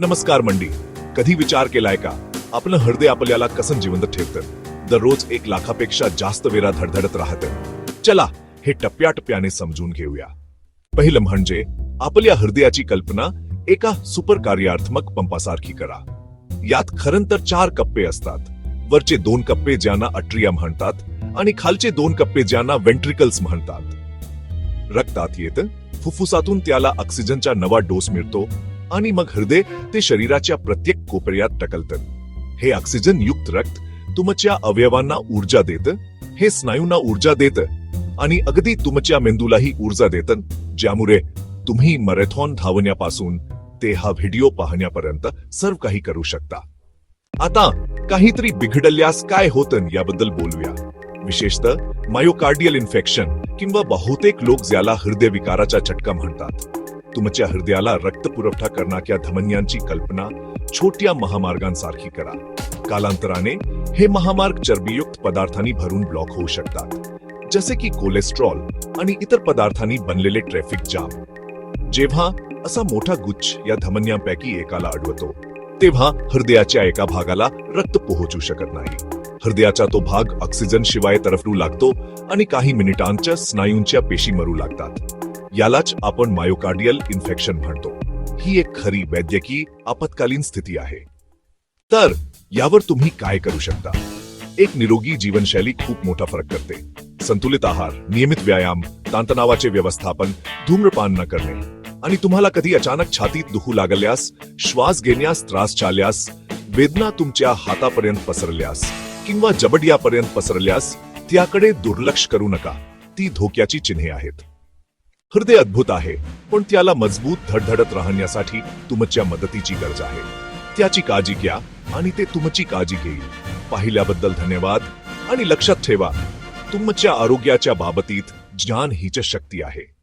नमस्कार मंडी. कधी विचार केलाय का? आपलं हृदय आपल्याला कसं जिवंत ठेवतं? दररोज एक लाखापेक्षा जास्त वेळा धडधडत राहतं. चला हे टप्प्याटप्प्याने समजून घेऊया. पहिलं म्हणजे आपल्या हृदयाची कल्पना एका सुपर कार्यात्मक पंपासारखी करा. यात खरं तर चार कप्पे असतात. वरचे दोन कप्पे ज्यांना अट्रिया म्हणतात आणि खालचे दोन कप्पे ज्यांना वेंट्रिकल्स म्हणतात. रक्तात येतं फुफ्फुसातून त्याला ऑक्सिजनचा नवा डोस मिळतो आणि मग हृदय ते शरीराच्या प्रत्येक कोपऱ्यात टकलतं हे ऑक्सिजन युक्त रक्त तुमच्या अवयवांना ऊर्जा देतं हे स्नायूंना ऊर्जा देतं आणि अगदी तुमच्या मेंदूलाही ऊर्जा देतं. ज्यामुळे तुम्ही मॅरेथॉन धावण्यापासून ते हा व्हिडिओ पाहण्यापर्यंत सर्व काही करू शकता. आता काहीतरी बिघडल्यास काय होतं याबद्दल बोलूया. विशेषतः मायोकार्डियल इन्फेक्शन किंवा बहुतेक लोक ज्याला हृदय विकाराचा झटका म्हणतात. तुमच्या हृदयाला रक्त पुरवठा करणाऱ्या धमन्यांची कल्पना छोट्या महामार्गांसारखी करा. कालांतराने हे महामार्ग चरबीयुक्त पदार्थांनी भरून ब्लॉक होऊ शकतात. जसे की कोलेस्ट्रॉल आणि इतर पदार्थांनी बनलेले ट्रॅफिक जाम जेव्हा असा मोठा गुच्छ या धमन्यांपैकी एकाला अडवतो तेव्हा हृदयाच्या एका भागाला रक्त पोहोचू शकत नाही. हृदयाचा तो भाग ऑक्सिजन शिवाय तरफडू लागतो आणि काही मिनिटांच्या स्नायूंच्या पेशी मरू लागतात. यालाच आपण मायोकार्डियल इन्फेक्शन म्हणतो. ही एक खरी वैद्यकीय आपत्कालीन स्थिती आहे. तर यावर तुम्ही काय करू शकता? एक निरोगी जीवनशैली खूप मोठा फरक करते. संतुलित आहार नियमित व्यायाम ताणतणावाचे व्यवस्थापन धूम्रपान न करणे. आणि तुम्हाला कधी अचानक छातीत दुखू लागल्यास श्वास घेण्यास त्रास चालल्यास वेदना तुमच्या हातापर्यंत पसरल्यास किंवा जबड्यापर्यंत पसरल्यास त्याकडे दुर्लक्ष करू नका. ती धोक्याची चिन्हे आहेत. हृदय अद्भुत आहे. पण त्याला मजबूत धडधडत राहण्यासाठी तुमच्या मदतीची गरज आहे. त्याची काळजी घ्या आणि ते तुमची काळजी घेईल. पाहिल्याबद्दल धन्यवाद आणि लक्षात ठेवा तुमच्या आरोग्याच्या बाबतीत ज्ञान हीच शक्ती आहे.